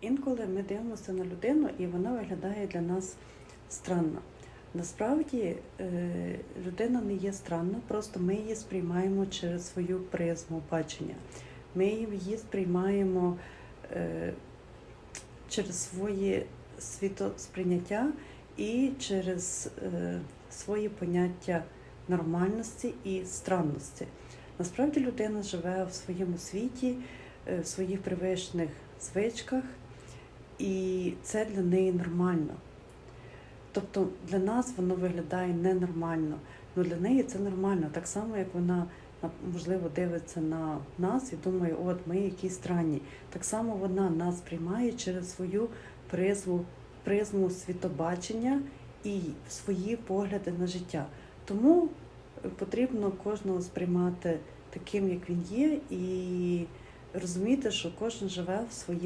Інколи ми дивимося на людину, і вона виглядає для нас странно. Насправді е, людина не є странна, просто ми її сприймаємо через свою призму бачення. Ми її сприймаємо е, через своє світосприйняття і через е, свої поняття нормальності і странності. Насправді людина живе в своєму світі, в своїх привичних звичках, і це для неї нормально. Тобто для нас воно виглядає ненормально, але для неї це нормально. Так само, як вона можливо дивиться на нас і думає, от ми якісь странні. Так само вона нас приймає через свою призму, призму світобачення і свої погляди на життя. Тому потрібно кожного сприймати таким, як він є, і розуміти, що кожен живе в своєму.